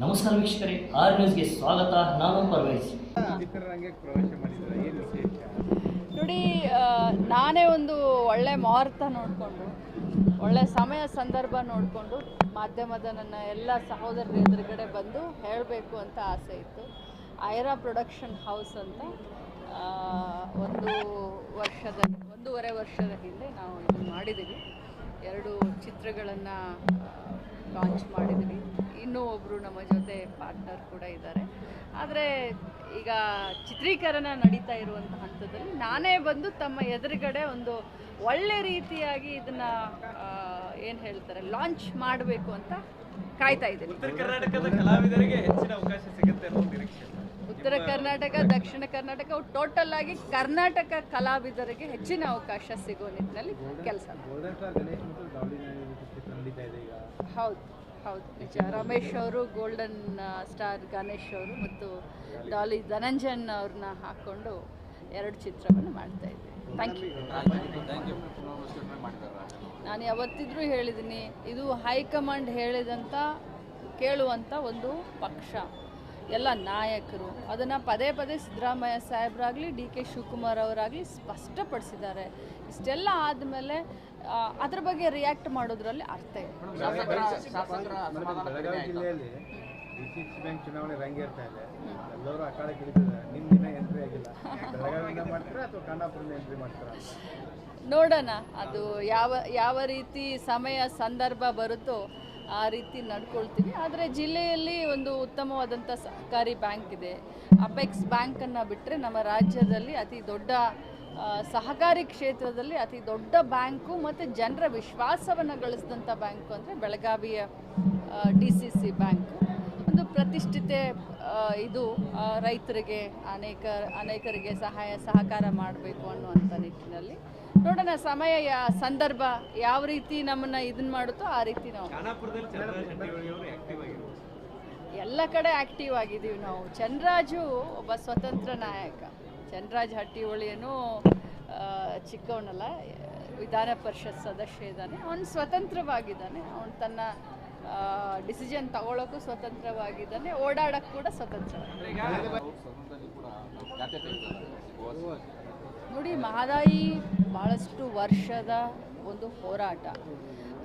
ನಮಸ್ಕಾರ ವೀಕ್ಷಕರೇ ಆರ್ ನ್ಯೂಸ್ಗೆ ಸ್ವಾಗತ ನಾನು ಪರ್ವೇಜ್ ಪ್ರವೇಶ ಮಾಡಿದ್ರೆ ಏನು ವಿಶೇಷ? ನೋಡಿ ನಾನೇ ಒಂದು ಒಳ್ಳೆ ಮುಹೂರ್ತ ನೋಡಿಕೊಂಡು ಒಳ್ಳೆ ಸಮಯ ಸಂದರ್ಭ ನೋಡಿಕೊಂಡು ಮಾಧ್ಯಮದ ನನ್ನ ಎಲ್ಲ ಸಹೋದರರ ಎದುರುಗಡೆ ಬಂದು ಹೇಳಬೇಕು ಅಂತ ಆಸೆ ಇತ್ತು. ಐರಾ ಪ್ರೊಡಕ್ಷನ್ ಹೌಸ್ ಅಂತ ಆ, ಒಂದು ವರ್ಷದ ಒಂದೂವರೆ ವರ್ಷದ ಹಿಂದೆ ನಾವು ಇದು ಮಾಡಿದ್ದೀವಿ. ಎರಡು ಚಿತ್ರಗಳನ್ನು ಲಾಂಚ್ ಮಾಡಿದ್ವಿ. ಇನ್ನೂ ಒಬ್ಬರು ನಮ್ಮ ಜೊತೆ ಪಾರ್ಟ್ನರ್ ಕೂಡ ಇದ್ದಾರೆ. ಆದರೆ ಈಗ ಚಿತ್ರೀಕರಣ ನಡೀತಾ ಇರುವಂಥ ಹಂತದಲ್ಲಿ ನಾನೇ ಬಂದು ತಮ್ಮ ಎದುರುಗಡೆ ಒಂದು ಒಳ್ಳೆ ರೀತಿಯಾಗಿ ಇದನ್ನು ಏನು ಹೇಳ್ತಾರೆ ಲಾಂಚ್ ಮಾಡಬೇಕು ಅಂತ ಕಾಯ್ತಾ ಇದ್ದೀನಿ ಉತ್ತರ ಕರ್ನಾಟಕದ ಕಲಾವಿದರಿಗೆ ಹೆಚ್ಚಿನ ಅವಕಾಶ ಸಿಗುತ್ತೆ ಅನ್ನೋ ನಿರೀಕ್ಷೆ. ಉತ್ತರ ಕರ್ನಾಟಕ ದಕ್ಷಿಣ ಕರ್ನಾಟಕ ಟೋಟಲ್ ಆಗಿ ಕರ್ನಾಟಕ ಕಲಾವಿದರಿಗೆ ಹೆಚ್ಚಿನ ಅವಕಾಶ ಸಿಗೋ ನಿಟ್ಟಿನಲ್ಲಿ ಕೆಲಸ ಹೌದು ಹೌದು. ನಿಜ. ರಮೇಶ್ ಅವರು ಗೋಲ್ಡನ್ ಸ್ಟಾರ್ ಗಣೇಶ್ ಅವರು ಮತ್ತು ಡಾಲಿ ಧನಂಜನ್ ಅವ್ರನ್ನ ಹಾಕ್ಕೊಂಡು ಎರಡು ಚಿತ್ರವನ್ನು ಮಾಡ್ತಾ ಇದ್ದೀವಿ ಥ್ಯಾಂಕ್ ಯು ನಾನು ಯಾವತ್ತಿದ್ರೂ ಹೇಳಿದ್ದೀನಿ, ಇದು ಹೈಕಮಾಂಡ್ ಹೇಳಿದಂಥ ಕೇಳುವಂಥ ಒಂದು ಪಕ್ಷ. ಎಲ್ಲ ನಾಯಕರು. ಅದನ್ನು ಪದೇ ಪದೇ ಸಿದ್ದರಾಮಯ್ಯ ಸಾಹೇಬರಾಗಲಿ, ಡಿ ಕೆ ಶಿವಕುಮಾರ್ ಅವರಾಗಲಿ ಸ್ಪಷ್ಟಪಡಿಸಿದ್ದಾರೆ. ಇಷ್ಟೆಲ್ಲ ಆದಮೇಲೆ ಅದ್ರ ಬಗ್ಗೆ ರಿಯಾಕ್ಟ್ ಮಾಡೋದ್ರಲ್ಲಿ ಅರ್ಥ ಇದೆ ಡಿ ಬ್ಯಾಂಕ್ ಚುನಾವಣೆ ರಂಗೇರ್ತಾ ಇದೆ. ಎಲ್ಲರೂ ಅಖಾಡಕ್ಕೆ ಇಳಿದಿದ್ದಾರೆ ನಿಮ್ಮ ದಿನ ಎಂಟ್ರಿ ಆಗಿಲ್ಲ. ಬೆಳಗಾವಿಯಿಂದ ಮಾಡ್ತೀರಾ ಅಥವಾ ಖಾನಾಪುರದಿಂದ ಎಂಟ್ರಿ ಮಾಡ್ತೀರಾ? ನೋಡೋಣ. ಅದು ಯಾವ ಯಾವ ರೀತಿ ಸಮಯ, ಸಂದರ್ಭ ಬರುತ್ತೋ ಆ ರೀತಿ ನಡ್ಕೊಳ್ತೀವಿ. ಆದರೆ ಜಿಲ್ಲೆಯಲ್ಲಿ ಒಂದು ಉತ್ತಮವಾದಂಥ ಸಹಕಾರಿ ಬ್ಯಾಂಕ್ ಇದೆ. ಅಪೆಕ್ಸ್ ಬ್ಯಾಂಕನ್ನು ಬಿಟ್ಟರೆ ನಮ್ಮ ರಾಜ್ಯದಲ್ಲಿ ಅತಿ ದೊಡ್ಡ ಸಹಕಾರಿ ಕ್ಷೇತ್ರದಲ್ಲಿ ಅತಿ ದೊಡ್ಡ ಬ್ಯಾಂಕು ಮತ್ತು ಜನರ ವಿಶ್ವಾಸವನ್ನು ಗಳಿಸಿದಂಥ ಬ್ಯಾಂಕು ಅಂದರೆ ಬೆಳಗಾವಿಯ ಡಿ ಸಿ ಸಿ ಬ್ಯಾಂಕು. ಪ್ರತಿಷ್ಠಿತೆ ಇದು ರೈತರಿಗೆ ಅನೇಕ ಅನೇಕರಿಗೆ ಸಹಾಯ ಸಹಕಾರ ಮಾಡಬೇಕು ಅನ್ನುವಂಥ ನಿಟ್ಟಿನಲ್ಲಿ. ನೋಡೋಣ ಸಮಯ ಯಾ ಸಂದರ್ಭ ಯಾವ ರೀತಿ ನಮ್ಮನ್ನ ಇದನ್ನ ಮಾಡುತ್ತೋ ಆ ರೀತಿ ನಾವು. ಎಲ್ಲ ಕಡೆ ಆಕ್ಟಿವ್ ಆಗಿದ್ದೀವಿ ನಾವು. ಚಂದ್ರಾಜು ಒಬ್ಬ ಸ್ವತಂತ್ರ ನಾಯಕ. ಚಂದ್ರಾಜ್ ಹಟ್ಟಿಹೊಳಿಯನು ಚಿಕ್ಕವನಲ್ಲ ವಿಧಾನ ಪರಿಷತ್ ಸದಸ್ಯ ಇದ್ದಾನೆ. ಅವನು ಸ್ವತಂತ್ರವಾಗಿದ್ದಾನೆ. ಅವನು ತನ್ನ ಡಿಸಿಷನ್ ತಗೊಳ್ಳೋಕ್ಕೂ ಸ್ವತಂತ್ರವಾಗಿದ್ದಾನೆ ಓಡಾಡೋಕ್ಕೆ ಕೂಡ ಸ್ವತಂತ್ರವಾಗಿದೆ. ನೋಡಿ, ಮಹದಾಯಿ ಭಾಳಷ್ಟು ವರ್ಷದ ಒಂದು ಹೋರಾಟ.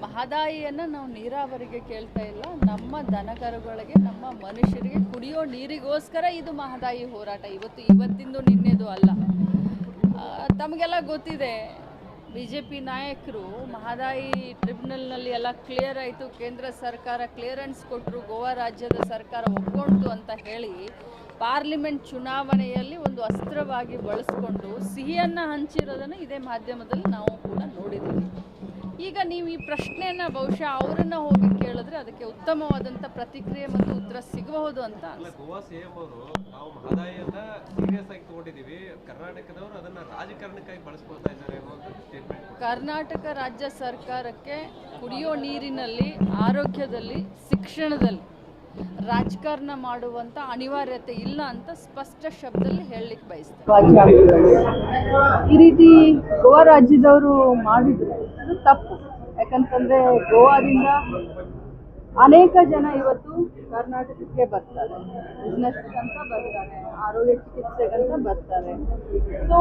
ಮಹದಾಯಿಯನ್ನು ನಾವು ನೀರಾವರಿಗೆ ಕೇಳ್ತಾ ಇಲ್ಲ, ನಮ್ಮ ದನಕರುಗಳಿಗೆ, ನಮ್ಮ ಮನುಷ್ಯರಿಗೆ ಕುಡಿಯೋ ನೀರಿಗೋಸ್ಕರ ಇದು ಮಹದಾಯಿ ಹೋರಾಟ. ಇವತ್ತು ಇವತ್ತಿಂದು ನಿನ್ನೆದು ಅಲ್ಲ. ತಮಗೆಲ್ಲ ಗೊತ್ತಿದೆ ಬಿ ಜೆ ಪಿ ನಾಯಕರು ಮಹದಾಯಿ ಟ್ರಿಬ್ಯುನಲ್ನಲ್ಲಿ ಎಲ್ಲ ಕ್ಲಿಯರ್ ಆಯಿತು. ಕೇಂದ್ರ ಸರ್ಕಾರ ಕ್ಲಿಯರೆನ್ಸ್ ಕೊಟ್ಟರು ಗೋವಾ ರಾಜ್ಯದ ಸರ್ಕಾರ ಒಪ್ಪಿಕೊಂಡು ಅಂತ ಹೇಳಿ ಪಾರ್ಲಿಮೆಂಟ್ ಚುನಾವಣೆಯಲ್ಲಿ ಒಂದು ಅಸ್ತ್ರವಾಗಿ ಬಳಸ್ಕೊಂಡು ಸಿಹಿಯನ್ನು ಹಂಚಿರೋದನ್ನು ಇದೇ ಮಾಧ್ಯಮದಲ್ಲಿ ನಾವು ಕೂಡ ನೋಡಿದ್ದೀವಿ ಈಗ ನೀವು ಈ ಪ್ರಶ್ನೆಯನ್ನು ಬಹುಶಃ ಅವರನ್ನು ಹೋಗಿ ಕೇಳಿದ್ರೆ ಅದಕ್ಕೆ ಉತ್ತಮವಾದಂಥ ಪ್ರತಿಕ್ರಿಯೆ ಮತ್ತು ಉತ್ತರ ಸಿಗಬಹುದು ಅಂತ ಗೋವಾ ಸಿಎಂ ಅವರು ನಾವು ಮಹದಾಯಿಯನ್ನ ಸೀರಿಯಸ್ ಆಗಿ ತಗೊಂಡಿದೀವಿ. ಕರ್ನಾಟಕದವರು ಅದನ್ನ ರಾಜಕಾರಣಕ್ಕಾಗಿ ಬಳಸ್ಕೊಳ್ತಾ ಇದ್ದಾರೆ ಕರ್ನಾಟಕ ರಾಜ್ಯ ಸರ್ಕಾರಕ್ಕೆ ಕುಡಿಯೋ ನೀರಿನಲ್ಲಿ ಆರೋಗ್ಯದಲ್ಲಿ ಶಿಕ್ಷಣದಲ್ಲಿ ರಾಜಕಾರಣ ಮಾಡುವಂತ ಅನಿವಾರ್ಯತೆ ಇಲ್ಲ ಅಂತ ಸ್ಪಷ್ಟ ಶಬ್ದದಲ್ಲಿ ಹೇಳಲಿಕ್ಕೆ ಬಯಸ್ತೇನೆ. ಈ ರೀತಿ ಗೋವಾ ರಾಜ್ಯದವರು ಮಾಡಿದ್ರು ಅದು ತಪ್ಪು. ಯಾಕಂತಂದ್ರೆ ಗೋವಾದಿಂದ ಅನೇಕ ಜನ ಇವತ್ತು ಕರ್ನಾಟಕಕ್ಕೆ ಬರ್ತಾರೆ. ಬಿಸ್ನೆಸ್ ಅಂತ ಬರ್ತಾರೆ ಆರೋಗ್ಯ ಚಿಕಿತ್ಸೆಗಂತ ಬರ್ತಾರೆ. ಸೊ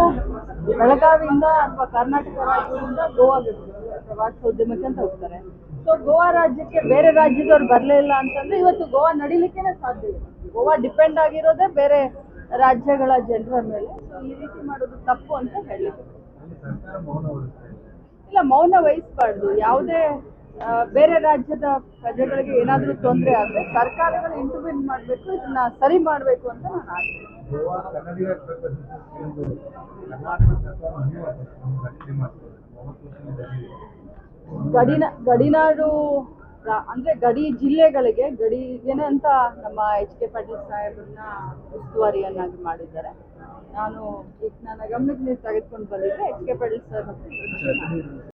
ಬೆಳಗಾವಿಯಿಂದ ಅಥವಾ ಕರ್ನಾಟಕ ರಾಜ್ಯದಿಂದ ಗೋವಾಗೆ ಪ್ರವಾಸೋದ್ಯಮಕ್ಕೆ ಅಂತ ಹೋಗ್ತಾರೆ. ಸೊ ಗೋವಾ ರಾಜ್ಯಕ್ಕೆ ಬೇರೆ ರಾಜ್ಯದವ್ರು ಬರಲೇ ಇಲ್ಲ ಅಂತಂದ್ರೆ ಇವತ್ತು ಗೋವಾ ನಡಿಲಿಕ್ಕೇನೆ ಸಾಧ್ಯ ಇಲ್ಲ. ಗೋವಾ ಡಿಪೆಂಡ್ ಆಗಿರೋದೇ ಬೇರೆ ರಾಜ್ಯಗಳ ಜನರ ಮೇಲೆ. ಸೊ ಈ ರೀತಿ ಮಾಡೋದು ತಪ್ಪು ಅಂತ ಹೇಳಲಿಕ್ಕೆ. ಇಲ್ಲ ಮೌನ ವಹಿಸ್ಬಾರ್ದು. ಯಾವುದೇ ಬೇರೆ ರಾಜ್ಯದ ಪ್ರಜೆಗಳಿಗೆ ಏನಾದರೂ ತೊಂದರೆ ಆದರೆ ಸರ್ಕಾರಗಳು ಇಂಟರ್ವ್ಯೂನ್ ಮಾಡಬೇಕು ಇದನ್ನ ಸರಿ ಮಾಡಬೇಕು ಅಂತ ನಾನು ಆಗ್ತೀನಿ ಗಡಿನ ಗಡಿನಾಡು ಅಂದ್ರೆ ಗಡಿ ಜಿಲ್ಲೆಗಳಿಗೆ ಗಡಿಗೆನೆ ಅಂತ ನಮ್ಮ ಎಚ್ ಕೆ ಪಾಟೀಲ್ ಸಾಹೇಬ್ರನ್ನ ಉಸ್ತುವಾರಿಯನ್ನಾಗಿ ಮಾಡಿದ್ದಾರೆ. ನಾನು ಈಗ ನನ್ನ ಗಮನಕ್ಕೆ ನೀವು ತೆಗೆದುಕೊಂಡು ಬಂದಿದ್ದೆ ಎಚ್ ಕೆ ಪಾಟೀಲ್ ಸರ್